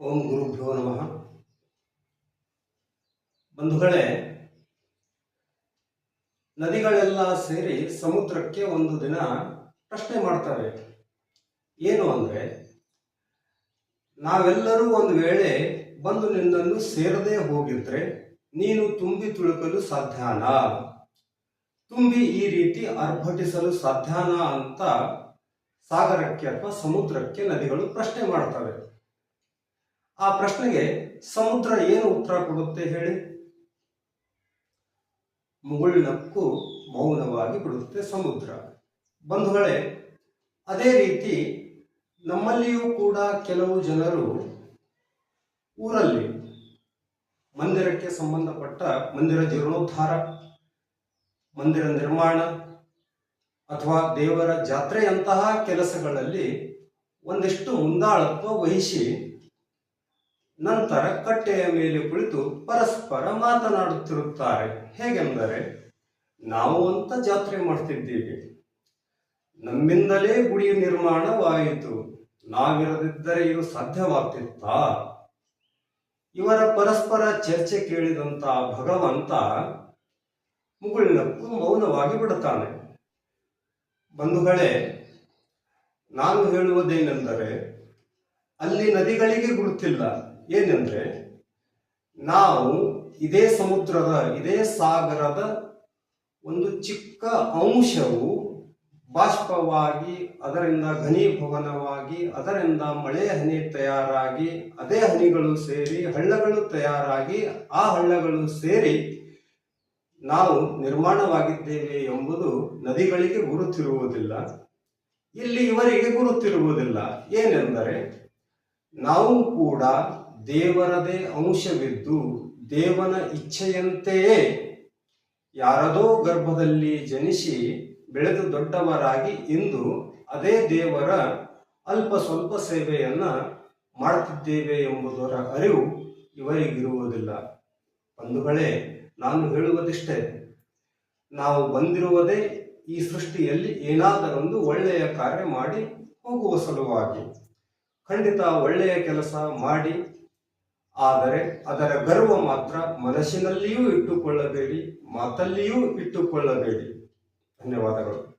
ಓಂ ಗುರುಭ್ಯೋ ನಮಃ. ಬಂಧುಗಳೇ, ನದಿಗಳೆಲ್ಲ ಸೇರಿ ಸಮುದ್ರಕ್ಕೆ ಒಂದು ದಿನ ಪ್ರಶ್ನೆ ಮಾಡ್ತವೆ ಏನು ಅಂದರೆ, ನಾವೆಲ್ಲರೂ ಒಂದು ವೇಳೆ ಬಂದು ನಿನ್ನನ್ನು ಸೇರದೆ ಹೋಗಿದ್ರೆ ನೀನು ತುಂಬಿ ತುಳುಕಲು ಸಾಧ್ಯನಾ? ತುಂಬಿ ಈ ರೀತಿ ಅರ್ಭಟಿಸಲು ಸಾಧ್ಯನಾ ಅಂತ ಸಾಗರಕ್ಕೆ ಅಥವಾ ಸಮುದ್ರಕ್ಕೆ ನದಿಗಳು ಪ್ರಶ್ನೆ ಮಾಡ್ತವೆ. ಆ ಪ್ರಶ್ನೆಗೆ ಸಮುದ್ರ ಏನು ಉತ್ತರ ಕೊಡುತ್ತೆ ಹೇಳಿ? ಮುಗುಳ್ನಕ್ಕು ಮೌನವಾಗಿ ಬಿಡುತ್ತೆ ಸಮುದ್ರ. ಬಂಧುಗಳೇ, ಅದೇ ರೀತಿ ನಮ್ಮಲ್ಲಿಯೂ ಕೂಡ ಕೆಲವು ಜನರು ಊರಲ್ಲಿ ಮಂದಿರಕ್ಕೆ ಸಂಬಂಧಪಟ್ಟ ಮಂದಿರ ಜೀರ್ಣೋದ್ಧಾರ, ಮಂದಿರ ನಿರ್ಮಾಣ ಅಥವಾ ದೇವರ ಜಾತ್ರೆಯಂತಹ ಕೆಲಸಗಳಲ್ಲಿ ಒಂದಿಷ್ಟು ಮುಂದಾಳತ್ವ ವಹಿಸಿ ನಂತರ ಕಟ್ಟೆಯ ಮೇಲೆ ಕುಳಿತು ಪರಸ್ಪರ ಮಾತನಾಡುತ್ತಿರುತ್ತಾರೆ. ಹೇಗೆಂದರೆ, ನಾವು ಅಂತ ಜಾತ್ರೆ ಮಾಡ್ತಿದ್ದೀವಿ. ನಮ್ಮಿಂದಲೇ ಗುಡಿ ನಿರ್ಮಾಣವಾಯಿತು. ನಾವಿರದಿದ್ದರೆ ಇದು ಸಾಧ್ಯವಾಗ್ತಿತ್ತಾ? ಇವರ ಪರಸ್ಪರ ಚರ್ಚೆ ಕೇಳಿದಂತ ಭಗವಂತ ಮುಗುಳ್ನಕ್ಕು ಮೌನವಾಗಿ ಬಿಡುತ್ತಾನೆ. ಬಂಧುಗಳೇ, ನಾನು ಹೇಳುವುದೇನೆಂದರೆ, ಅಲ್ಲಿ ನದಿಗಳಿಗೆ ಗುರುತಿಲ್ಲ. ಏನೆಂದ್ರೆ ನಾವು ಇದೇ ಸಮುದ್ರದ, ಇದೇ ಸಾಗರದ ಒಂದು ಚಿಕ್ಕ ಅಂಶವು ಬಾಷ್ಪವಾಗಿ, ಅದರಿಂದ ಘನೀಭವನವಾಗಿ, ಅದರಿಂದ ಮಳೆ ಹನಿ ತಯಾರಾಗಿ, ಅದೇ ಹನಿಗಳು ಸೇರಿ, ಹಳ್ಳಗಳು ತಯಾರಾಗಿ, ಆ ಹಳ್ಳಗಳು ಸೇರಿ ನಾವು ನಿರ್ಮಾಣವಾಗಿದ್ದೇವೆ ಎಂಬುದು ನದಿಗಳಿಗೆ ಗುರುತಿರುವುದಿಲ್ಲ. ಇಲ್ಲಿ ಇವರಿಗೆ ಗುರುತಿರುವುದಿಲ್ಲ. ಏನೆಂದರೆ ನಾವು ಕೂಡ ದೇವರದೇ ಅಂಶವಿದ್ದು ದೇವನ ಇಚ್ಛೆಯಂತೆಯೇ ಯಾರದೋ ಗರ್ಭದಲ್ಲಿ ಜನಿಸಿ ಬೆಳೆದು ದೊಡ್ಡವರಾಗಿ ಇಂದು ಅದೇ ದೇವರ ಅಲ್ಪ ಸ್ವಲ್ಪ ಸೇವೆಯನ್ನು ಮಾಡುತ್ತಿದ್ದೇವೆ ಎಂಬುದರ ಅರಿವು ಇವರಿಗಿರುವುದಿಲ್ಲ. ಬಂಧುಗಳೇ, ನಾನು ಹೇಳುವುದಿಷ್ಟೇ. ನಾವು ಬಂದಿರುವುದೇ ಈ ಸೃಷ್ಟಿಯಲ್ಲಿ ಏನಾದರೊಂದು ಒಳ್ಳೆಯ ಕಾರ್ಯ ಮಾಡಿ ಹೋಗುವ ಸಲುವಾಗಿ. ಖಂಡಿತ ಒಳ್ಳೆಯ ಕೆಲಸ ಮಾಡಿ ಆದರೆ ಅದರ ಗರ್ವ ಮಾತ್ರ ಮನಸ್ಸಿನಲ್ಲಿಯೂ ಇಟ್ಟುಕೊಳ್ಳಬೇಡಿ ಮಾತಲ್ಲಿಯೂ ಇಟ್ಟುಕೊಳ್ಳಬೇಡಿ. ಧನ್ಯವಾದಗಳು.